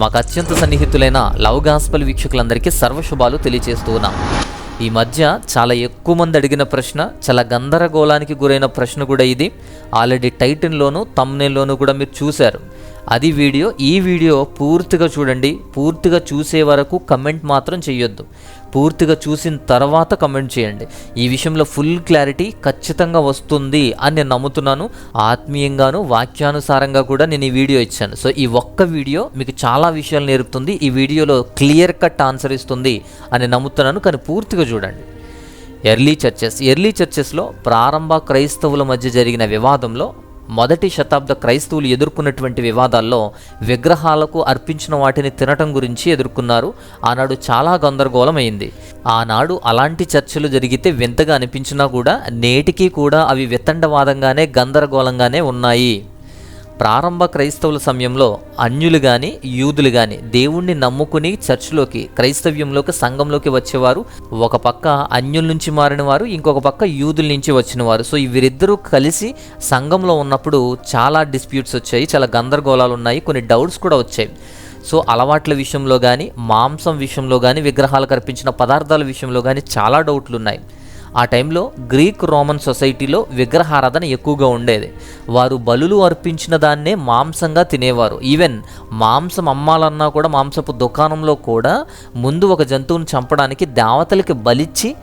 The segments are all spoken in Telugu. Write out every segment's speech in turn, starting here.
మాకు అత్యంత సన్నిహితులైన లవ్ గాస్పల్ వీక్షకులందరికీ సర్వశుభాలు తెలియజేస్తూ ఉన్నాం. ఈ మధ్య చాలా ఎక్కువ మంది అడిగిన ప్రశ్న చాలా గందరగోళానికి గురైన ప్రశ్న కూడా ఇది. ఆల్రెడీ టైటిల్లోను తమ్నేల్లోనూ కూడా మీరు చూశారు. అది వీడియో ఈ వీడియో పూర్తిగా చూడండి. పూర్తిగా చూసే వరకు కమెంట్ మాత్రం చేయొద్దు పూర్తిగా చూసిన తర్వాత కమెంట్ చేయండి. ఈ విషయంలో ఫుల్ క్లారిటీ ఖచ్చితంగా వస్తుంది అని నేను నమ్ముతున్నాను. ఆత్మీయంగాను వాక్యానుసారంగా కూడా నేను ఈ వీడియో ఇచ్చాను. సో ఈ ఒక్క వీడియో మీకు చాలా విషయాలు నేర్పుతుంది. ఈ వీడియోలో క్లియర్ కట్ ఆన్సర్ ఇస్తుంది అని నమ్ముతున్నాను. కానీ పూర్తిగా చూడండి. ఎర్లీ చర్చెస్ ఎర్లీ చర్చెస్లో ప్రారంభ క్రైస్తవుల మధ్య జరిగిన వివాదంలో మొదటి శతాబ్ద క్రైస్తవులు ఎదుర్కొన్నటువంటి వివాదాల్లో విగ్రహాలకు అర్పించిన వాటిని తినటం గురించి ఎదుర్కొన్నారు. ఆనాడు చాలా గందరగోళమైంది. ఆనాడు అలాంటి చర్చలు జరిగితే వింతగా అనిపించినా కూడా నేటికి కూడా అవి వితండవాదంగానే గందరగోళంగానే ఉన్నాయి. ప్రారంభ క్రైస్తవుల సమయంలో అన్యులు కానీ యూదులు కానీ దేవుణ్ణి నమ్ముకుని చర్చిలోకి క్రైస్తవ్యంలోకి సంఘంలోకి వచ్చేవారు. ఒక పక్క అన్యుల నుంచి మారిన వారు ఇంకొక పక్క యూదుల నుంచి వచ్చిన వారు సో వీరిద్దరూ కలిసి సంఘంలో ఉన్నప్పుడు చాలా డిస్ప్యూట్స్ వచ్చాయి చాలా గందరగోళాలు ఉన్నాయి కొన్ని డౌట్స్ కూడా వచ్చాయి. సో అలవాట్ల విషయంలో కానీ మాంసం విషయంలో కానీ విగ్రహాలకు అర్పించిన పదార్థాల విషయంలో కానీ చాలా డౌట్లు ఉన్నాయి. ఆ టైంలో గ్రీక్ రోమన్ సొసైటీలో విగ్రహారాధన ఎక్కువగా ఉండేది. వారు బలులు అర్పించిన దాన్నే మాంసంగా తినేవారు. ఈవెన్ మాంసం అమ్మాలన్నా కూడా మాంసపు దుకాణంలో కూడా ముందు ఒక జంతువుని చంపడానికి దేవతలకి బలిచ్చి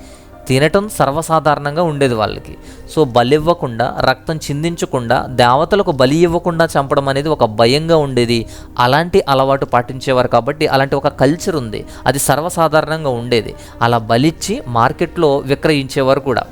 తినటం సర్వసాధారణంగా ఉండేది వాళ్ళకి. సో బలి ఇవ్వకుండా రక్తం చిందించకుండా దేవతలకు బలి ఇవ్వకుండా చంపడం అనేది ఒక భయంగా ఉండేది. అలాంటి అలవాటు పాటించేవారు కాబట్టి అలాంటి ఒక కల్చర్ ఉంది. అది సర్వసాధారణంగా ఉండేది. అలా బలిచ్చి మార్కెట్లో విక్రయించేవారు కూడా.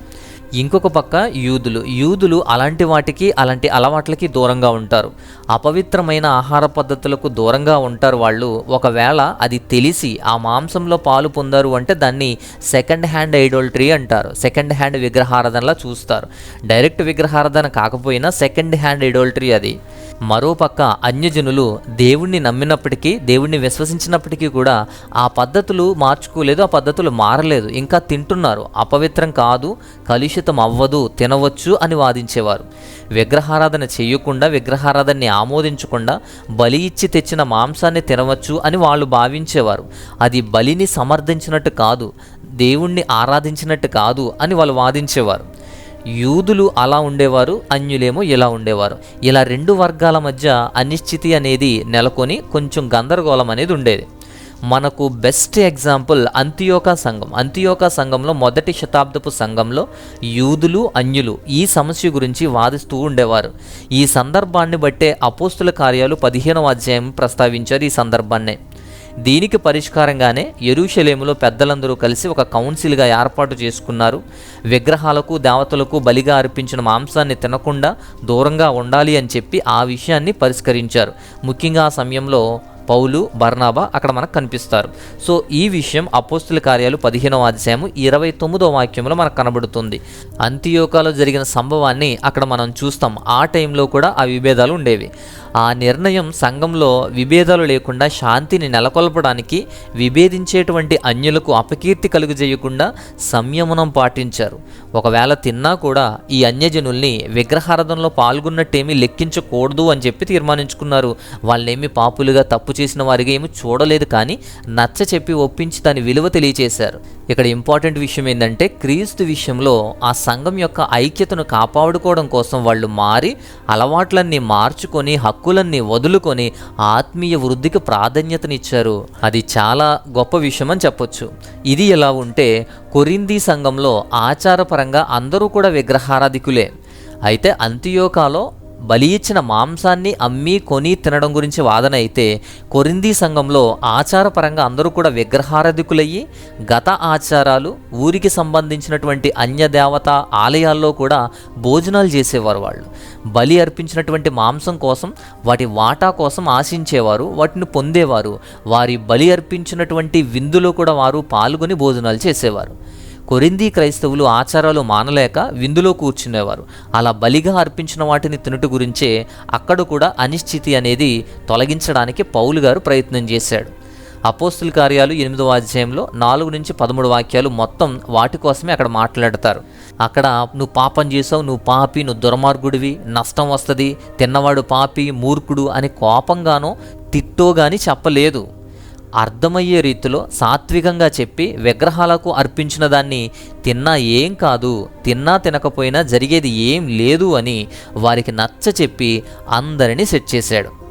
ఇంకొక పక్క యూదులు. యూదులు అలాంటి వాటికి అలాంటి అలవాట్లకి దూరంగా ఉంటారు. అపవిత్రమైన ఆహార పద్ధతులకు దూరంగా ఉంటారు వాళ్ళు. ఒకవేళ అది తెలిసి ఆ మాంసంలో పాలు పొందారు అంటే దాన్ని సెకండ్ హ్యాండ్ ఐడోల్ట్రీ అంటారు. సెకండ్ హ్యాండ్ విగ్రహారాధనలా చూస్తారు. డైరెక్ట్ విగ్రహారాధన కాకపోయినా సెకండ్ హ్యాండ్ ఐడోల్ట్రీ అది. మరోపక్క అన్యజనులు దేవుణ్ణి నమ్మినప్పటికీ దేవుణ్ణి విశ్వసించినప్పటికీ కూడా ఆ పద్ధతులు మార్చుకోలేదు ఆ పద్ధతులు మారలేదు. ఇంకా తింటున్నారు. అపవిత్రం కాదు కలుషితం అవ్వదు తినవచ్చు అని వాదించేవారు. విగ్రహారాధన చేయకుండా విగ్రహారాధనని ఆమోదించకుండా బలి ఇచ్చి తెచ్చిన మాంసాన్ని తినవచ్చు అని వాళ్ళు భావించేవారు. అది బలిని సమర్థించినట్టు కాదు దేవుణ్ణి ఆరాధించినట్టు కాదు అని వాళ్ళు వాదించేవారు. యూదులు అలా ఉండేవారు అన్యులేమో ఇలా ఉండేవారు. ఇలా రెండు వర్గాల మధ్య అనిశ్చితి అనేది నెలకొని కొంచెం గందరగోళం అనేది ఉండేది. మనకు బెస్ట్ ఎగ్జాంపుల్ అంత్యోకా సంఘం. అంత్యోకా సంఘంలో మొదటి శతాబ్దపు సంఘంలో యూదులు అన్యులు ఈ సమస్య గురించి వాదిస్తూ ఉండేవారు. ఈ సందర్భాన్ని బట్టే అపోస్తుల కార్యాలు పదిహేనవ అధ్యాయం ప్రస్తావించారు ఈ సందర్భాన్నే. దీనికి పరిష్కారంగానే ఎరుషలేములో పెద్దలందరూ కలిసి ఒక కౌన్సిల్గా ఏర్పాటు చేసుకున్నారు. విగ్రహాలకు దేవతలకు బలిగా అర్పించిన మాంసాన్ని తినకుండా దూరంగా ఉండాలి అని చెప్పి ఆ విషయాన్ని పరిష్కరించారు. ముఖ్యంగా ఆ సమయంలో పౌలు బర్నాబా అక్కడ మనకు కనిపిస్తారు. సో ఈ విషయం అపోస్తుల కార్యాలు పదిహేనవ అధ్యాయము ఇరవై తొమ్మిదో వాక్యంలో మనకు కనబడుతుంది. అంత్యోకాలో జరిగిన సంభవాన్ని అక్కడ మనం చూస్తాం. ఆ టైంలో కూడా ఆ విభేదాలు ఉండేవి. ఆ నిర్ణయం సంఘంలో విభేదాలు లేకుండా శాంతిని నెలకొల్పడానికి విభేదించేటువంటి అన్యులకు అపకీర్తి కలుగజేయకుండా సంయమనం పాటించారు. ఒకవేళ తిన్నా కూడా ఈ అన్యజనుల్ని విగ్రహారాధనలో పాల్గొన్నట్టేమీ లెక్కించకూడదు అని చెప్పి తీర్మానించుకున్నారు. వాళ్ళేమి పాపులుగా తప్పు చేసిన వారిగా ఏమి చూడలేదు కానీ నచ్చ చెప్పి ఒప్పించి దాని విలువ తెలియచేశారు. ఇక్కడ ఇంపార్టెంట్ విషయం ఏంటంటే క్రీస్తు విషయంలో ఆ సంఘం యొక్క ఐక్యతను కాపాడుకోవడం కోసం వాళ్ళు మారి అలవాట్లన్నీ మార్చుకొని హక్కులన్నీ వదులుకొని ఆత్మీయ వృద్ధికి ప్రాధాన్యతనిచ్చారు. అది చాలా గొప్ప విషయం అని చెప్పొచ్చు. ఇది ఎలా ఉంటే కొరింది సంఘంలో ఆచారపరంగా అందరూ కూడా విగ్రహారాధికులే. అయితే అంత్యోకాలో బలి ఇచ్చిన మాంసాన్ని అమ్మి కొని తినడం గురించి వాదన అయితే కొరింది సంఘంలో ఆచారపరంగా అందరూ కూడా విగ్రహారధికులయ్యి గత ఆచారాలు ఊరికి సంబంధించినటువంటి అన్యదేవత ఆలయాల్లో కూడా భోజనాలు చేసేవారు వాళ్ళు. బలి అర్పించినటువంటి మాంసం కోసం వాటి వాటా కోసం ఆశించేవారు వాటిని పొందేవారు. వారి బలి అర్పించినటువంటి విందులో కూడా వారు పాల్గొని భోజనాలు చేసేవారు. కొరింది క్రైస్తవులు ఆచారాలు మానలేక విందులో కూర్చునేవారు. అలా బలిగా అర్పించిన వాటిని తినుట గురించే అక్కడ కూడా అనిశ్చితి అనేది తొలగించడానికి పౌలు గారు ప్రయత్నం చేశాడు. అపోస్తుల కార్యాలు ఎనిమిదవ అధ్యాయంలో నాలుగు నుంచి పదమూడు వాక్యాలు మొత్తం వాటి కోసమే అక్కడ మాట్లాడతారు. అక్కడ నువ్వు పాపం చేసావు నువ్వు పాపి నువ్వు దుర్మార్గుడివి నష్టం వస్తుంది తిన్నవాడు పాపి మూర్ఖుడు అని కోపంగానో తిట్టోగాని చెప్పలేదు. అర్థమయ్యే రీతిలో సాత్వికంగా చెప్పి విగ్రహాలకు అర్పించిన దాన్ని తిన్నా ఏం కాదు తిన్నా తినకపోయినా జరిగేది ఏం లేదు అని వారికి నచ్చ చెప్పి అందరినీ సెట్ చేశాడు.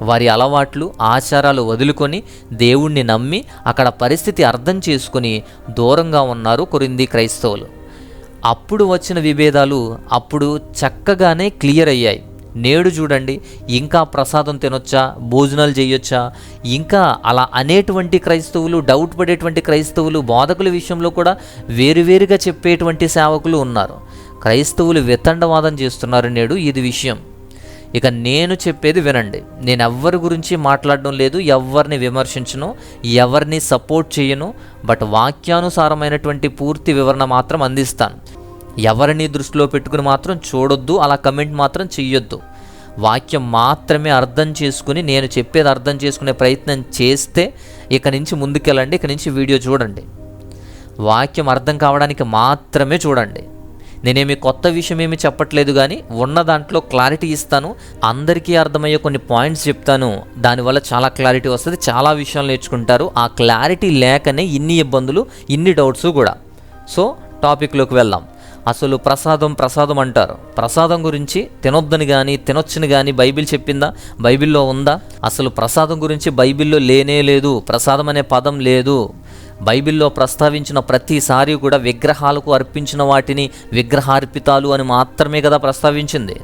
వారి అలవాట్లు ఆచారాలు వదులుకొని దేవుణ్ణి నమ్మి అక్కడ పరిస్థితి అర్థం చేసుకుని దూరంగా ఉన్నారు కొరింది క్రైస్తవులు. అప్పుడు వచ్చిన విభేదాలు అప్పుడు చక్కగానే క్లియర్ అయ్యాయి. నేడు చూడండి ఇంకా ప్రసాదం తినొచ్చా భోజనాలు చేయొచ్చా? ఇంకా అలా అనేటువంటి క్రైస్తవులు డౌట్ పడేటువంటి క్రైస్తవులు బోధకుల విషయంలో కూడా వేరువేరుగా చెప్పేటువంటి సేవకులు ఉన్నారు. క్రైస్తవులు వితండవాదం చేస్తున్నారు నేడు ఇది విషయం. ఇక నేను చెప్పేది వినండి నేను ఎవ్వరి గురించి మాట్లాడడం లేదు ఎవరిని విమర్శించను ఎవరిని సపోర్ట్ చేయను బట్ వాక్యానుసారమైనటువంటి పూర్తి వివరణ మాత్రం అందిస్తాను. ఎవరిని దృష్టిలో పెట్టుకుని మాత్రం చూడొద్దు అలా కమెంట్ మాత్రం చెయ్యొద్దు. వాక్యం మాత్రమే అర్థం చేసుకుని నేను చెప్పేది అర్థం చేసుకునే ప్రయత్నం చేస్తే ఇక నుంచి ముందుకెళ్ళండి ఇక నుంచి వీడియో చూడండి. వాక్యం అర్థం కావడానికి మాత్రమే చూడండి. నేనేమి కొత్త విషయం ఏమి చెప్పట్లేదు కానీ ఉన్న దాంట్లో క్లారిటీ ఇస్తాను అందరికీ అర్థమయ్యే కొన్ని పాయింట్స్ చెప్తాను. దానివల్ల చాలా క్లారిటీ వస్తుంది చాలా విషయాలు నేర్చుకుంటారు. ఆ క్లారిటీ లేకనే ఇన్ని ఇబ్బందులు ఇన్ని డౌట్స్ కూడా. సో టాపిక్లోకి వెళ్దాం. అసలు ప్రసాదం ప్రసాదం అంటారు. ప్రసాదం గురించి తినొద్దని కానీ తినొచ్చని కానీ బైబిల్ చెప్పిందా? బైబిల్లో ఉందా? అసలు ప్రసాదం గురించి బైబిల్లో లేనే లేదు. ప్రసాదం అనే పదం లేదు. బైబిల్లో ప్రస్తావించిన ప్రతిసారి కూడా విగ్రహాలకు అర్పించిన వాటిని విగ్రహార్పితాలు అని మాత్రమే కదా ప్రస్తావించింది.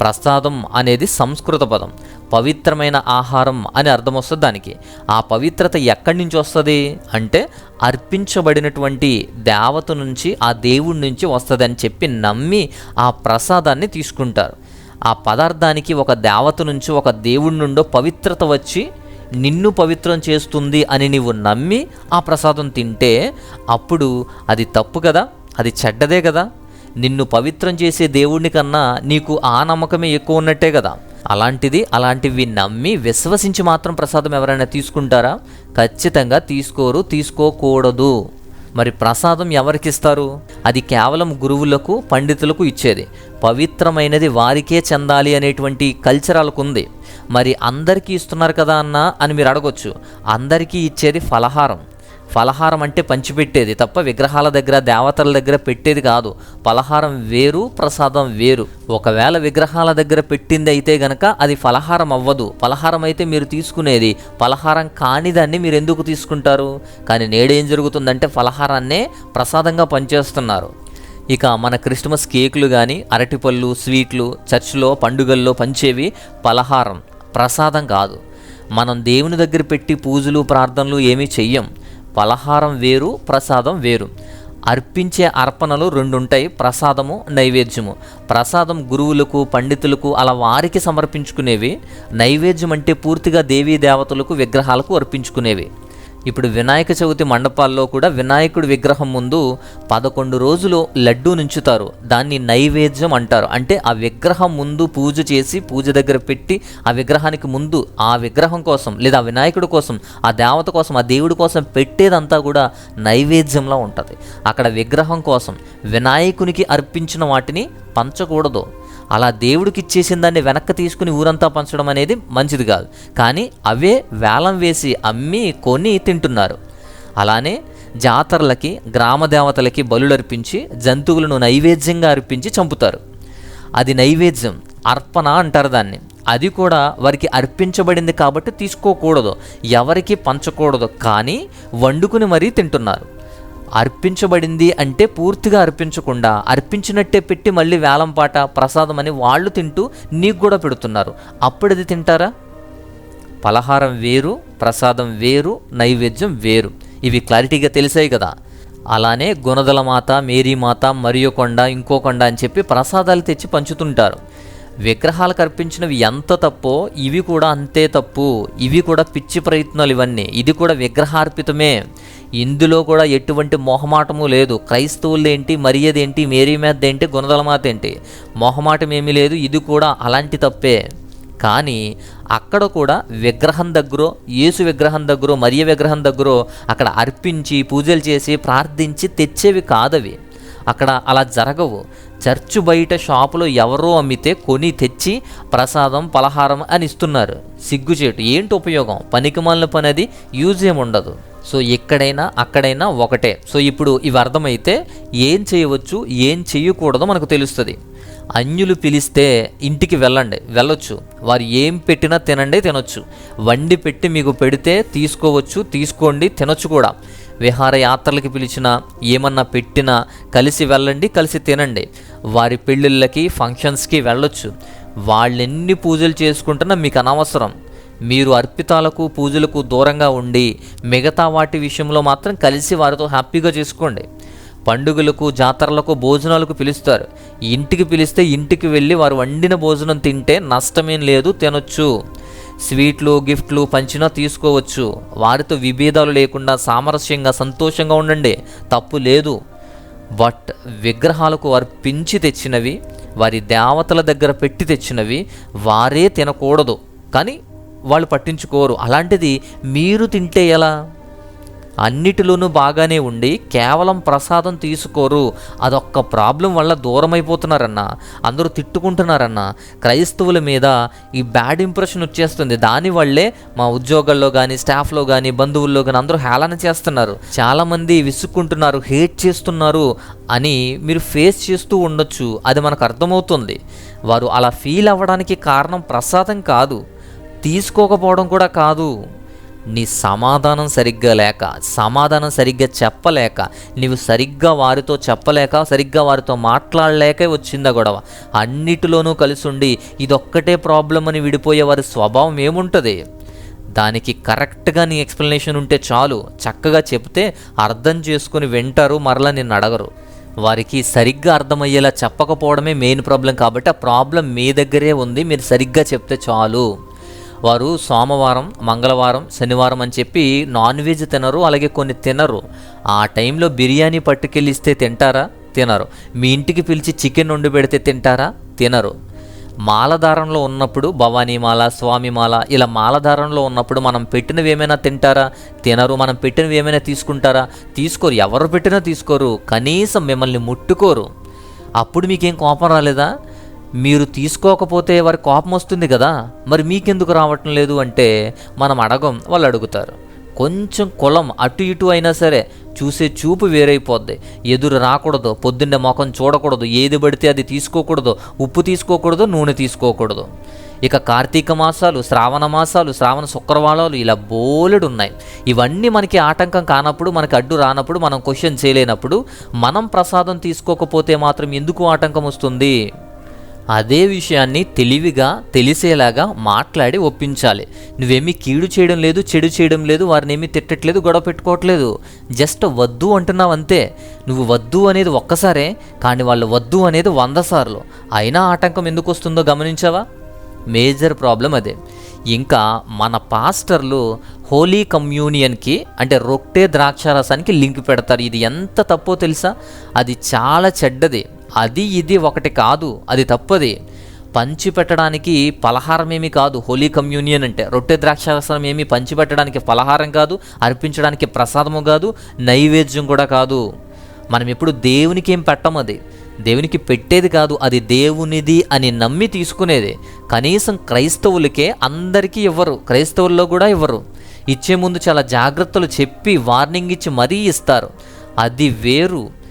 ప్రసాదం అనేది సంస్కృత పదం. పవిత్రమైన ఆహారం అని అర్థం వస్తుంది దానికి. ఆ పవిత్రత ఎక్కడి నుంచి వస్తుంది? అంటే అర్పించబడినటువంటి దేవత నుంచి ఆ దేవుడి నుంచి వస్తుంది అని చెప్పి నమ్మి ఆ ప్రసాదాన్ని తీసుకుంటారు. ఆ పదార్థానికి ఒక దేవత నుంచి ఒక దేవుడి నుండో పవిత్రత వచ్చి నిన్ను పవిత్రం చేస్తుంది అని నీవు నమ్మి ఆ ప్రసాదం తింటే అప్పుడు అది తప్పు కదా? అది చెడ్డదే కదా? నిన్ను పవిత్రం చేసే దేవుడిని కన్నా నీకు ఆ నమ్మకమే ఎక్కువ ఉన్నట్టే కదా? అలాంటిది అలాంటివి నమ్మి విశ్వసించి మాత్రం ప్రసాదం ఎవరైనా తీసుకుంటారా? ఖచ్చితంగా తీసుకోరు తీసుకోకూడదు. మరి ప్రసాదం ఎవరికి ఇస్తారు? అది కేవలం గురువులకు పండితులకు ఇచ్చేది. పవిత్రమైనది వారికే చెందాలి అనేటువంటి కల్చరాలకు ఉంది మరి అందరికీ ఇస్తున్నారు కదా అన్న అని మీరు అడగొచ్చు. అందరికీ ఇచ్చేది ఫలహారం. ఫలహారం అంటే పంచిపెట్టేది తప్ప విగ్రహాల దగ్గర దేవతల దగ్గర పెట్టేది కాదు. ఫలహారం వేరు ప్రసాదం వేరు. ఒకవేళ విగ్రహాల దగ్గర పెట్టింది అయితే గనక అది ఫలహారం అవ్వదు. ఫలహారం అయితే మీరు తీసుకునేది. ఫలహారం కానిదాన్ని మీరు ఎందుకు తీసుకుంటారు? కానీ నేడేం జరుగుతుందంటే ఫలహారాన్నే ప్రసాదంగా పనిచేస్తున్నారు. ఇక మన క్రిస్మస్ కేకులు కానీ అరటిపళ్ళు స్వీట్లు చర్చిలో పండుగల్లో పంచేవి పలహారం ప్రసాదం కాదు. మనం దేవుని దగ్గర పెట్టి పూజలు ప్రార్థనలు ఏమీ చెయ్యం. పలహారం వేరు ప్రసాదం వేరు. అర్పించే అర్పణలు రెండు ఉంటాయి ప్రసాదము నైవేద్యము. ప్రసాదం గురువులకు పండితులకు అలా వారికి సమర్పించుకునేవి. నైవేద్యం అంటే పూర్తిగా దేవీ దేవతలకు విగ్రహాలకు అర్పించుకునేవి. ఇప్పుడు వినాయక చవితి మండపాల్లో కూడా వినాయకుడి విగ్రహం ముందు పదకొండు రోజులు లడ్డూ నుంచుతారు. దాన్ని నైవేద్యం అంటారు. అంటే ఆ విగ్రహం ముందు పూజ చేసి పూజ దగ్గర పెట్టి ఆ విగ్రహానికి ముందు ఆ విగ్రహం కోసం లేదా ఆ వినాయకుడి కోసం ఆ దేవత కోసం ఆ దేవుడి కోసం పెట్టేదంతా కూడా నైవేద్యంలా ఉంటుంది. అక్కడ విగ్రహం కోసం వినాయకునికి అర్పించిన వాటిని పంచకూడదు. అలా దేవుడికి ఇచ్చేసిన దాన్ని వెనక్కి తీసుకుని ఊరంతా పంచడం అనేది మంచిది కాదు. కానీ అవే వేలం వేసి అమ్మి కొని తింటున్నారు. అలానే జాతరలకి గ్రామ దేవతలకి బలులర్పించి జంతువులను నైవేద్యంగా అర్పించి చంపుతారు. అది నైవేద్యం అర్పణ అంటారు దాన్ని. అది కూడా వారికి అర్పించబడింది కాబట్టి తీసుకోకూడదు. ఎవరికి పంచకూడదు. కానీ వండుకుని మరీ తింటున్నారు. అర్పించబడింది అంటే పూర్తిగా అర్పించకుండా అర్పించినట్టే పెట్టి మళ్ళీ వేలంపాట ప్రసాదం అని వాళ్ళు తింటూ నీకు కూడా పెడుతున్నారు. అప్పుడది తింటారా? పలహారం వేరు ప్రసాదం వేరు నైవేద్యం వేరు. ఇవి క్లారిటీగా తెలిసాయి కదా. అలానే గుణదల మాత మేరీమాత మరియు కొండ ఇంకో కొండ అని చెప్పి ప్రసాదాలు తెచ్చి పంచుతుంటారు. విగ్రహాలకు అర్పించినవి ఎంత తప్పో ఇవి కూడా అంతే తప్పు. ఇవి కూడా పిచ్చి ప్రయత్నాలు ఇవన్నీ. ఇది కూడా విగ్రహార్పితమే. ఇందులో కూడా ఎటువంటి మొహమాటము లేదు. క్రైస్తవులేంటి మరియదేంటి మేరీ మేత ఏంటి గుణదల మొహమాటం ఏమీ లేదు ఇది కూడా అలాంటి తప్పే. కానీ అక్కడ కూడా విగ్రహం దగ్గర యేసు విగ్రహం దగ్గర మరియ విగ్రహం దగ్గర అక్కడ అర్పించి పూజలు చేసి ప్రార్థించి తెచ్చేవి కాదవి. అక్కడ అలా జరగవు. చర్చి బయట షాపులో ఎవరో అమ్మితే కొని తెచ్చి ప్రసాదం పలహారం అని ఇస్తున్నారు. సిగ్గుచేటు. ఏంటి ఉపయోగం? పనికిమాలిన పని అది. యూజ్ ఏమి ఉండదు సో ఎక్కడైనా అక్కడైనా ఒకటే. సో ఇప్పుడు ఇవి అర్థమైతే ఏం చేయవచ్చు ఏం చేయకూడదో మనకు తెలుస్తుంది. అన్యులు పిలిస్తే ఇంటికి వెళ్ళండి వెళ్ళొచ్చు. వారు ఏం పెట్టినా తినండి తినొచ్చు. వండి పెట్టి మీకు పెడితే తీసుకోవచ్చు తీసుకోండి తినొచ్చు కూడా. విహారయాత్రలకి పిలిచినా ఏమన్నా పెట్టినా కలిసి వెళ్ళండి కలిసి తినండి. వారి పెళ్ళిళ్ళకి ఫంక్షన్స్కి వెళ్ళొచ్చు. వాళ్ళెన్ని పూజలు చేసుకుంటున్నా మీకు అనవసరం. మీరు అర్పితాలకు పూజలకు దూరంగా ఉండి మిగతా వాటి విషయంలో మాత్రం కలిసి వారితో హ్యాపీగా చేసుకోండి. పండుగలకు జాతరలకు భోజనాలకు పిలుస్తారు. ఇంటికి పిలిస్తే ఇంటికి వెళ్ళి వారు వండిన భోజనం తింటే నష్టమేం లేదు తినొచ్చు. స్వీట్లు గిఫ్ట్లు పంచినా తీసుకోవచ్చు. వారితో విభేదాలు లేకుండా సామరస్యంగా సంతోషంగా ఉండండి. తప్పు లేదు. బట్ విగ్రహాలకు అర్పించి తెచ్చినవి వారి దేవతల దగ్గర పెట్టి తెచ్చినవి వారే తినకూడదు. కానీ వాళ్ళు పట్టించుకోరు. అలాంటిది మీరు తింటే ఎలా? అన్నిటిలోనూ బాగానే ఉండి కేవలం ప్రసాదం తీసుకోరు. అదొక్క ప్రాబ్లం వల్ల దూరమైపోతున్నారన్న అందరూ తిట్టుకుంటున్నారన్న క్రైస్తవుల మీద ఈ బ్యాడ్ ఇంప్రెషన్ వచ్చేస్తుంది. దానివల్లే మా ఉద్యోగాల్లో కానీ స్టాఫ్లో కానీ బంధువుల్లో కానీ అందరూ హేళన చేస్తున్నారు. చాలామంది విసుక్కుంటున్నారు హేట్ చేస్తున్నారు అని మీరు ఫేస్ చేస్తూ ఉండొచ్చు. అది మనకు అర్థమవుతుంది. వారు అలా ఫీల్ అవ్వడానికి కారణం ప్రసాదం కాదు. తీసుకోకపోవడం కూడా కాదు. నీ సమాధానం సరిగ్గా లేక సమాధానం సరిగ్గా చెప్పలేక నీవు సరిగ్గా వారితో చెప్పలేక సరిగ్గా వారితో మాట్లాడలేక వచ్చిందా గొడవ? అన్నిటిలోనూ కలిసి ఉండి ఇదొక్కటే ప్రాబ్లం అని విడిపోయే వారి స్వభావం ఏముంటుంది? దానికి కరెక్ట్గా నీ ఎక్స్ప్లెనేషన్ ఉంటే చాలు. చక్కగా చెప్తే అర్థం చేసుకుని వింటారు మరలా నిన్ను అడగరు. వారికి సరిగ్గా అర్థమయ్యేలా చెప్పకపోవడమే మెయిన్ ప్రాబ్లం కాబట్టి ఆ ప్రాబ్లం మీ దగ్గరే ఉంది మీరు సరిగ్గా చెప్తే చాలు. వారు సోమవారం మంగళవారం శనివారం అని చెప్పి నాన్ వెజ్ తినరు అలాగే కొన్ని తినరు. ఆ టైంలో బిర్యానీ పట్టుకెళ్ళిస్తే తింటారా? తినరు. మీ ఇంటికి పిలిచి చికెన్ వండి పెడితే తింటారా? తినరు. మాలధారంలో ఉన్నప్పుడు భవానీమాల స్వామిమాల ఇలా మాలధారంలో ఉన్నప్పుడు మనం పెట్టినవి ఏమైనా తింటారా? తినరు. మనం పెట్టినవి ఏమైనా తీసుకుంటారా? తీసుకోరు. ఎవరు పెట్టినా తీసుకోరు. కనీసం మిమ్మల్ని ముట్టుకోరు. అప్పుడు మీకేం కోపం రాలేదా? మీరు తీసుకోకపోతే వారి కోపం వస్తుంది కదా మరి మీకెందుకు రావటం లేదు అంటే మనం అడగం వాళ్ళు అడుగుతారు. కొంచెం కులం అటు ఇటు అయినా సరే చూసే చూపు వేరైపోద్ది. ఎదురు రాకూడదు పొద్దున్నే ముఖం చూడకూడదు ఏది పడితే అది తీసుకోకూడదు ఉప్పు తీసుకోకూడదు నూనె తీసుకోకూడదు. ఇక కార్తీక మాసాలు శ్రావణ మాసాలు శ్రావణ శుక్రవారాలు ఇలా బోలెడు ఉన్నాయి. ఇవన్నీ మనకి ఆటంకం కానప్పుడు మనకి అడ్డు రానప్పుడు మనం క్వశ్చన్ చేయలేనప్పుడు మనం ప్రసాదం తీసుకోకపోతే మాత్రం ఎందుకు ఆటంకం వస్తుంది? అదే విషయాన్ని తెలివిగా తెలిసేలాగా మాట్లాడి ఒప్పించాలి. నువ్వేమీ కీడు చేయడం లేదు చెడు చేయడం లేదు వారిని ఏమీ తిట్టట్లేదు గొడవ పెట్టుకోవట్లేదు. జస్ట్ వద్దు అంటున్నావు అంతే. నువ్వు వద్దు అనేది ఒక్కసారే కానీ వాళ్ళు వద్దు అనేది వంద సార్లు. అయినా ఆటంకం ఎందుకు వస్తుందో గమనించావా? మేజర్ ప్రాబ్లం అదే. ఇంకా మన పాస్టర్లు హోలీ కమ్యూనియన్కి అంటే రొట్టె ద్రాక్షారసానికి లింక్ పెడతారు. ఇది ఎంత తప్పో తెలుసా? అది చాలా చెడ్డది. అది ఇది ఒకటి కాదు అది తప్పది. పంచిపెట్టడానికి పలహారం ఏమి కాదు. హోలీ కమ్యూనియన్ అంటే రొట్టె ద్రాక్షారసం ఏమి పంచిపెట్టడానికి పలహారం కాదు అర్పించడానికి ప్రసాదము కాదు నైవేద్యం కూడా కాదు. మనం ఎప్పుడు దేవునికి ఏం పెట్టం అది? దేవునికి పెట్టేది కాదు అది దేవునిది అని నమ్మి తీసుకునేది. కనీసం క్రైస్తవులకే అందరికీ ఇవ్వరు క్రైస్తవుల్లో కూడా ఇవ్వరు. ఇచ్చే ముందు చాలా జాగ్రత్తలు చెప్పి వార్నింగ్ ఇచ్చి మరీ ఇస్తారు. అది వేరు.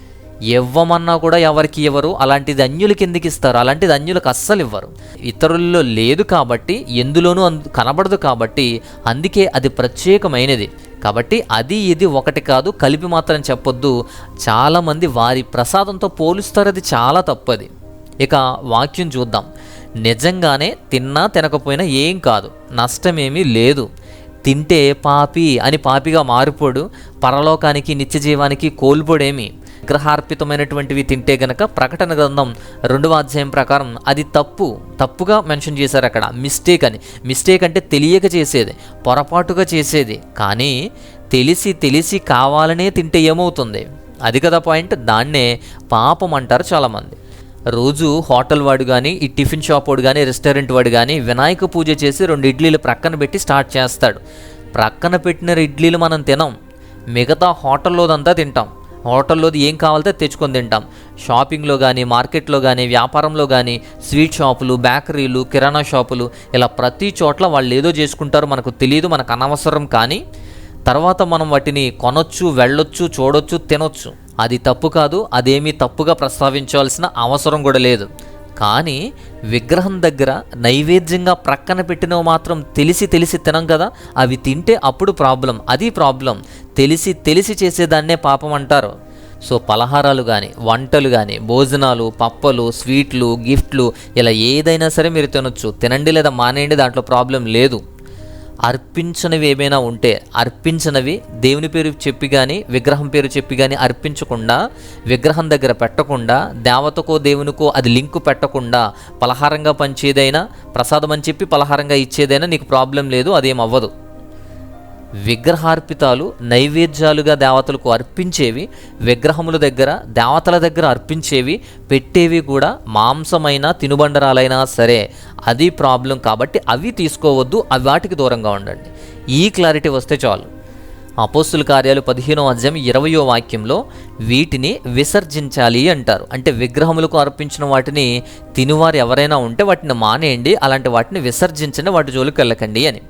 ఇవ్వమన్నా కూడా ఎవరికి ఇవ్వరు అలాంటిది అన్యులకి ఎందుకు ఇస్తారు? అలాంటిది అన్యులకు అస్సలు ఇవ్వరు. ఇతరుల్లో లేదు కాబట్టి ఎందులోనూ కనబడదు కాబట్టి అందుకే అది ప్రత్యేకమైనది. కాబట్టి అది ఇది ఒకటి కాదు కలిపి మాత్రం చెప్పొద్దు. చాలామంది వారి ప్రసాదంతో పోలుస్తారు అది చాలా తప్పది. ఇక వాక్యం చూద్దాం. నిజంగానే తిన్నా తినకపోయినా ఏం కాదు నష్టమేమీ లేదు. తింటే పాపి అని పాపిగా మారిపోడు పరలోకానికి నిత్యజీవానికి కోల్పోడేమి? విగ్రహార్పితమైనటువంటివి తింటే గనక ప్రకటన గ్రంథం రెండవ అధ్యాయం ప్రకారం అది తప్పు తప్పుగా మెన్షన్ చేశారు అక్కడ. మిస్టేక్ అని. మిస్టేక్ అంటే తెలియక చేసేది పొరపాటుగా చేసేది. కానీ తెలిసి తెలిసి కావాలనే తింటే ఏమవుతుంది? అది కదా పాయింట్. దాన్నే పాపం అంటారు చాలామంది. రోజు హోటల్ వాడు కానీ ఈ టిఫిన్ షాప్ వాడు కానీ రెస్టారెంట్ వాడు కానీ వినాయక పూజ చేసి రెండు ఇడ్లీలు ప్రక్కన పెట్టి స్టార్ట్ చేస్తాడు. ప్రక్కన పెట్టిన ఇడ్లీలు మనం తినం. మిగతా హోటల్లోదంతా తింటాం. హోటల్లోది ఏం కావాలితే తెచ్చుకొని తింటాం. షాపింగ్లో కానీ మార్కెట్లో కానీ వ్యాపారంలో కానీ స్వీట్ షాపులు బేకరీలు కిరాణా షాపులు ఇలా ప్రతి చోట్ల వాళ్ళు ఏదో చేసుకుంటారు మనకు తెలియదు మనకు అనవసరం కానీ తర్వాత మనం వాటిని కొనొచ్చు వెళ్ళొచ్చు చూడొచ్చు తినొచ్చు. అది తప్పు కాదు అదేమీ తప్పుగా ప్రస్తావించాల్సిన అవసరం కూడా లేదు. కానీ విగ్రహం దగ్గర నైవేద్యంగా ప్రక్కన పెట్టినవి మాత్రం తెలిసి తెలిసి తినం కదా. అవి తింటే అప్పుడు ప్రాబ్లం అది ప్రాబ్లం. తెలిసి తెలిసి చేసేదాన్నే పాపం అంటారు. సో పలహారాలు కానీ వంటలు కానీ భోజనాలు పప్పలు స్వీట్లు గిఫ్ట్లు ఇలా ఏదైనా సరే మీరు తినొచ్చు. తినండి లేదా మానేయండి దాంట్లో ప్రాబ్లం లేదు. అర్పించనివి ఏమైనా ఉంటే అర్పించనివి దేవుని పేరు చెప్పి కానీ విగ్రహం పేరు చెప్పి కానీ అర్పించకుండా విగ్రహం దగ్గర పెట్టకుండా దేవతకో దేవునికో అది లింకు పెట్టకుండా పలహారంగా పంచేదైనా ప్రసాదం అని చెప్పి పలహారంగా ఇచ్చేదైనా నీకు ప్రాబ్లం లేదు అదేం అవ్వదు. విగ్రహార్పితాలు నైవేద్యాలుగా దేవతలకు అర్పించేవి విగ్రహముల దగ్గర దేవతల దగ్గర అర్పించేవి పెట్టేవి కూడా మాంసమైన తినుబండరాలైనా సరే. అది ప్రాబ్లం కాబట్టి అవి తీసుకోవద్దు అవి వాటికి దూరంగా ఉండండి. ఈ క్లారిటీ వస్తే చాలు. అపోస్తుల కార్యాలు పదిహేనో అధ్యాయం ఇరవయో వాక్యంలో వీటిని విసర్జించాలి అంటారు. అంటే విగ్రహములకు అర్పించిన వాటిని తినువారు ఎవరైనా ఉంటే వాటిని మానేయండి అలాంటి వాటిని విసర్జించండి వాటి జోలికి వెళ్ళకండి అని.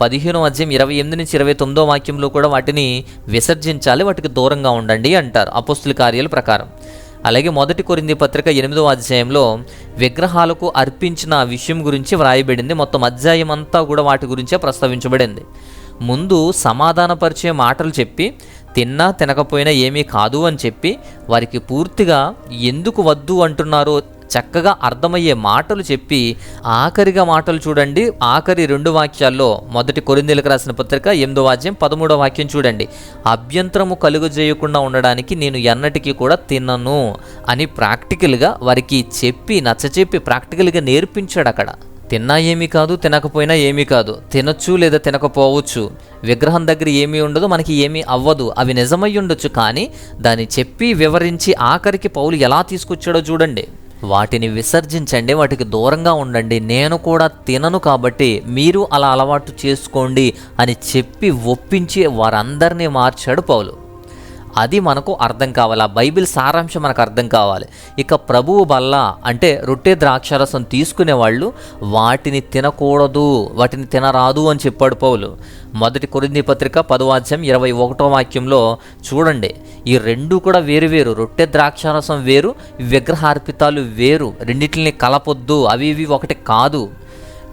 పదిహేనో అధ్యాయం ఇరవై ఎనిమిది నుంచి ఇరవై తొమ్మిదో వాక్యంలో కూడా వాటిని విసర్జించాలి వాటికి దూరంగా ఉండండి అంటారు అపోస్తుల కార్యాల ప్రకారం. అలాగే మొదటి కొరింది పత్రిక ఎనిమిదో అధ్యాయంలో విగ్రహాలకు అర్పించిన విషయం గురించి వ్రాయబడింది. మొత్తం అధ్యాయం అంతా కూడా వాటి గురించే ప్రస్తావించబడింది. ముందు సమాధానపరిచే మాటలు చెప్పి తిన్నా తినకపోయినా ఏమీ కాదు అని చెప్పి వారికి పూర్తిగా ఎందుకు వద్దు అంటున్నారో చక్కగా అర్థమయ్యే మాటలు చెప్పి ఆఖరిగా మాటలు చూడండి. ఆఖరి రెండు వాక్యాల్లో మొదటి కొరిందీలకు రాసిన పత్రిక ఎనిమిదో వాక్యం పదమూడో వాక్యం చూడండి. అభ్యంతరము కలుగజేయకుండా ఉండడానికి నేను ఎన్నటికీ కూడా తినను అని ప్రాక్టికల్గా వారికి చెప్పి నచ్చచెప్పి ప్రాక్టికల్గా నేర్పించాడు అక్కడ. తిన్నా ఏమీ కాదు తినకపోయినా ఏమీ కాదు. తినొచ్చు లేదా తినకపోవచ్చు. విగ్రహం దగ్గర ఏమీ ఉండదు మనకి ఏమీ అవ్వదు. అవి నిజమై ఉండొచ్చు కానీ దాన్ని చెప్పి వివరించి ఆఖరికి పౌలు ఎలా తీసుకొచ్చాడో చూడండి. వాటిని విసర్జించండి వాటికి దూరంగా ఉండండి. నేను కూడా తినను కాబట్టి మీరు అలా అలవాటు చేసుకోండి అని చెప్పి ఒప్పించి వారందరినీ మార్చాడు పౌలు. అది మనకు అర్థం కావాలి. ఆ బైబిల్ సారాంశం మనకు అర్థం కావాలి. ఇక ప్రభువు బల్ల అంటే రొట్టె ద్రాక్షరసం తీసుకునే వాళ్ళు వాటిని తినకూడదు వాటిని తినరాదు అని చెప్పాడు పౌలు. మొదటి కొరింది పత్రిక పదవాధ్యం ఇరవై ఒకటో వాక్యంలో చూడండి. ఈ రెండు కూడా వేరు వేరు. రొట్టె ద్రాక్షరసం వేరు విగ్రహార్పితాలు వేరు. రెండింటిని కలపొద్దు. అవి ఇవి ఒకటి కాదు.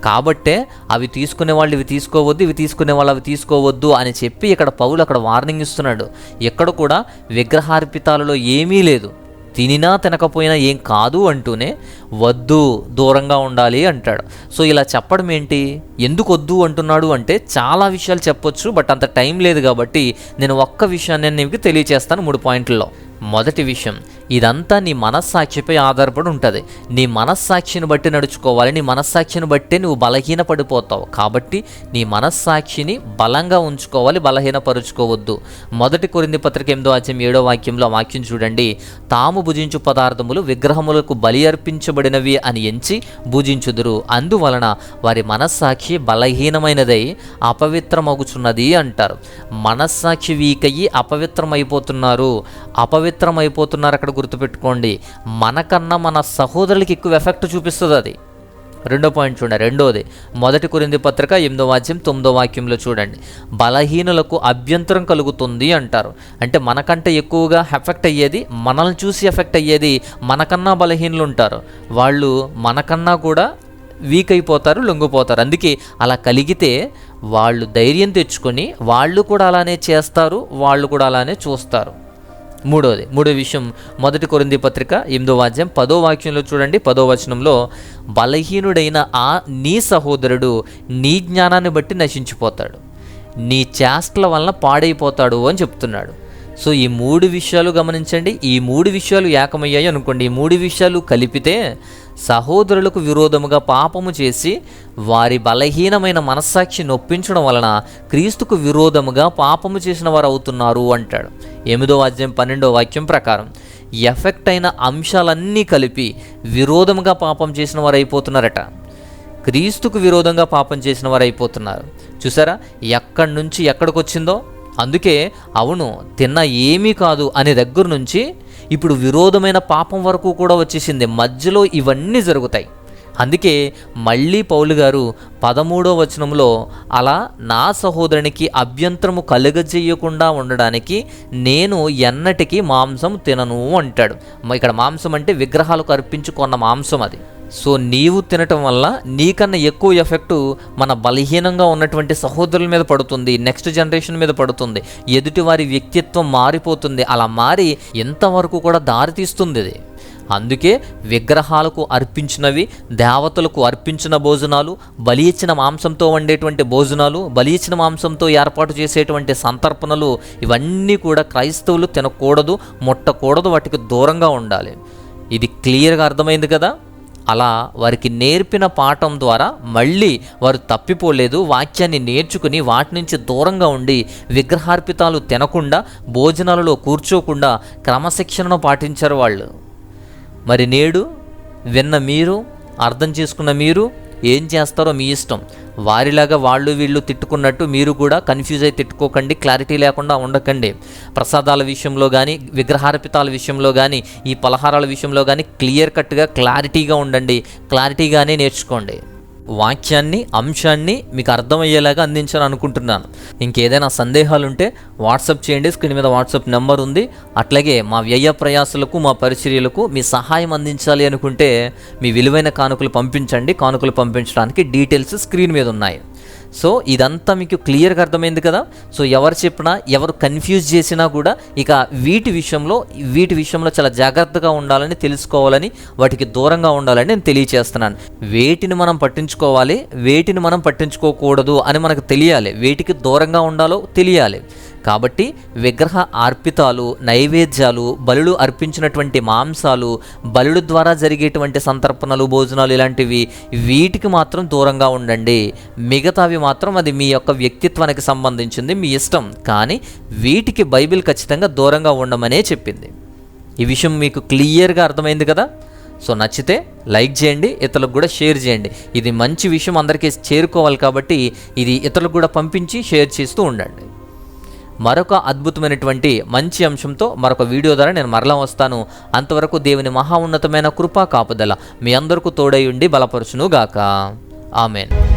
కాబట్టే అవి తీసుకునే వాళ్ళు ఇవి తీసుకోవద్దు ఇవి తీసుకునే వాళ్ళు అవి తీసుకోవద్దు అని చెప్పి ఇక్కడ పౌలు అక్కడ వార్నింగ్ ఇస్తున్నాడు. ఎక్కడ కూడా విగ్రహార్పితాలలో ఏమీ లేదు. తినినా తినకపోయినా ఏం కాదు అంటూనే వద్దు దూరంగా ఉండాలి అంటాడు. సో ఇలా చెప్పడం ఏంటి? ఎందుకు వద్దు అంటున్నాడు అంటే చాలా విషయాలు చెప్పొచ్చు బట్ అంత టైం లేదు కాబట్టి నేను ఒక్క విషయాన్ని నీకు తెలియచేస్తాను మూడు పాయింట్లలో. మొదటి విషయం ఇదంతా నీ మనస్సాక్షిపై ఆధారపడి ఉంటుంది. నీ మనస్సాక్షిని బట్టి నడుచుకోవాలి నీ మనస్సాక్షిని బట్టే నువ్వు బలహీనపడిపోతావు. కాబట్టి నీ మనస్సాక్షిని బలంగా ఉంచుకోవాలి బలహీనపరుచుకోవద్దు. మొదటి కొరింది పత్రిక ఎనిమిదో అధ్యాయం ఏడో వాక్యంలో వాక్యం చూడండి. తాము భుజించు పదార్థములు విగ్రహములకు బలి అర్పించబడినవి అని ఎంచి భుజించుదురు. అందువలన వారి మనస్సాక్షి బలహీనమైనదై అపవిత్రమగుచున్నది అంటారు. మనస్సాక్షి వీకయ్యి అపవిత్రమైపోతున్నారు. అపవిత్రమైపోతున్నారు అక్కడ గుర్తుపెట్టుకోండి. మనకన్నా మన సహోదరులకి ఎక్కువ ఎఫెక్ట్ చూపిస్తుంది అది. రెండో పాయింట్ చూడండి రెండోది మొదటి కురింది పత్రిక ఎనిమిదో వాక్యం తొమ్మిదో వాక్యంలో చూడండి. బలహీనులకు అభ్యంతరం కలుగుతుంది అంటారు. అంటే మనకంటే ఎక్కువగా ఎఫెక్ట్ అయ్యేది మనల్ని చూసి ఎఫెక్ట్ అయ్యేది మనకన్నా బలహీనులు ఉంటారు. వాళ్ళు మనకన్నా కూడా వీక్ అయిపోతారు లొంగిపోతారు. అందుకే అలా కలిగితే వాళ్ళు ధైర్యం తెచ్చుకొని వాళ్ళు కూడా అలానే చేస్తారు వాళ్ళు కూడా అలానే చూస్తారు. మూడోది. మూడో విషయం మొదటి కొరింది పత్రిక ఎనిమిదో వాద్యం. పదో వాక్యంలో చూడండి. పదో వచనంలో బలహీనుడైన ఆ నీ సహోదరుడు నీ జ్ఞానాన్ని బట్టి నశించిపోతాడు. నీ చేష్టల వలన పాడైపోతాడు అని చెప్తున్నాడు. సో ఈ మూడు విషయాలు గమనించండి. ఈ మూడు విషయాలు ఏకమయ్యాయి అనుకోండి. ఈ మూడు విషయాలు కలిపితే సహోదరులకు విరోధముగా పాపము చేసి వారి బలహీనమైన మనస్సాక్షి నొప్పించడం వలన క్రీస్తుకు విరోధముగా పాపము చేసిన వారు అవుతున్నారు అంటాడు. ఎనిమిదో అధ్యాయం పన్నెండో వాక్యం ప్రకారం ఎఫెక్ట్ అయిన అంశాలన్నీ కలిపి విరోధముగా పాపం చేసిన వారు అయిపోతున్నారట. క్రీస్తుకు విరోధంగా పాపం చేసిన వారు అయిపోతున్నారు. చూసారా? ఎక్కడి నుంచి ఎక్కడికి వచ్చిందో అందుకే అవును తిన్న ఏమీ కాదు అనే దగ్గర నుంచి ఇప్పుడు విరోధమైన పాపం వరకు కూడా వచ్చేసింది. మధ్యలో ఇవన్నీ జరుగుతాయి. అందుకే మళ్ళీ పౌలు గారు పదమూడో వచనంలో అలా నా సహోదరునికి అభ్యంతరము కలుగజేయకుండా ఉండడానికి నేను ఎన్నటికీ మాంసం తినను అంటాడు. ఇక్కడ మాంసం అంటే విగ్రహాలకు అర్పించుకున్న మాంసం అది. సో నీవు తినటం వల్ల నీకన్నా ఎక్కువ ఎఫెక్టు మన బలహీనంగా ఉన్నటువంటి సహోదరుల మీద పడుతుంది నెక్స్ట్ జనరేషన్ మీద పడుతుంది ఎదుటి వారి వ్యక్తిత్వం మారిపోతుంది అలా మారి ఎంతవరకు కూడా దారితీస్తుంది ఇది. అందుకే విగ్రహాలకు అర్పించినవి దేవతలకు అర్పించిన భోజనాలు బలి ఇచ్చిన మాంసంతో వండేటువంటి భోజనాలు బలి ఇచ్చిన మాంసంతో ఏర్పాటు చేసేటువంటి సంతర్పణలు ఇవన్నీ కూడా క్రైస్తవులు తినకూడదు ముట్టకూడదు వాటికి దూరంగా ఉండాలి. ఇది క్లియర్గా అర్థమైంది కదా? అలా వారికి నేర్పిన పాఠం ద్వారా మళ్ళీ వారు తప్పిపోలేదు వాక్యాన్ని నేర్చుకుని వాటి నుంచి దూరంగా ఉండి విగ్రహార్పితాలు తినకుండా భోజనాలలో కూర్చోకుండా క్రమశిక్షణను పాటించారు వాళ్ళు. మరి నేడు విన్న మీరు అర్థం చేసుకున్న మీరు ఏం చేస్తారో మీ ఇష్టం. వారిలాగా వాళ్ళు వీళ్ళు తిట్టుకున్నట్టు మీరు కూడా కన్ఫ్యూజ్ అయి తిట్టుకోకండి క్లారిటీ లేకుండా ఉండకండి. ప్రసాదాల విషయంలో కానీ విగ్రహార్పితాల విషయంలో కానీ ఈ పలహారాల విషయంలో కానీ క్లియర్ కట్గా క్లారిటీగా ఉండండి. క్లారిటీగానే నేర్చుకోండి. వాక్యాన్ని అంశాన్ని మీకు అర్థమయ్యేలాగా అందించాలని అనుకుంటున్నాను ఇంకేదైనా సందేహాలు ఉంటే వాట్సాప్ చేయండి. స్క్రీన్ మీద వాట్సాప్ నెంబర్ ఉంది. అట్లాగే మా వ్యయ ప్రయాసలకు మా పరిచర్యలకు మీ సహాయం అందించాలి అనుకుంటే మీ విలువైన కానుకలు పంపించండి. కానుకలు పంపించడానికి డీటెయిల్స్ స్క్రీన్ మీద ఉన్నాయి. సో ఇదంతా మీకు క్లియర్గా అర్థమైంది కదా? సో ఎవరు చెప్పినా ఎవరు కన్ఫ్యూజ్ చేసినా కూడా ఇక వీటి విషయంలో వీటి విషయంలో చాలా జాగ్రత్తగా ఉండాలని తెలుసుకోవాలని వాటికి దూరంగా ఉండాలని నేను తెలియచేస్తున్నాను. వేటిని మనం పట్టించుకోవాలి వేటిని మనం పట్టించుకోకూడదు అని మనకు తెలియాలి. వేటికి దూరంగా ఉండాలో తెలియాలి. కాబట్టి విగ్రహ అర్పితాలు నైవేద్యాలు బలులు అర్పించినటువంటి మాంసాలు బలుడు ద్వారా జరిగేటువంటి సంతర్పణలు భోజనాలు ఇలాంటివి వీటికి మాత్రం దూరంగా ఉండండి. మిగతావి మాత్రం అది మీ యొక్క వ్యక్తిత్వానికి సంబంధించింది మీ ఇష్టం. కానీ వీటికి బైబిల్ ఖచ్చితంగా దూరంగా ఉండమనే చెప్పింది. ఈ విషయం మీకు క్లియర్గా అర్థమైంది కదా? సో నచ్చితే లైక్ చేయండి ఇతరులకు కూడా షేర్ చేయండి. ఇది మంచి విషయం అందరికీ చేరుకోవాలి కాబట్టి ఇది ఇతరులకు కూడా పంపించి షేర్ చేస్తూ ఉండండి. మరొక అద్భుతమైనటువంటి మంచి అంశంతో మరొక వీడియో ద్వారా నేను మరలా వస్తాను. అంతవరకు దేవుని మహా ఉన్నతమైన కృపా కాపుదల మీ అందరికీ తోడై ఉండి బలపరుచును గాక ఆమెన్.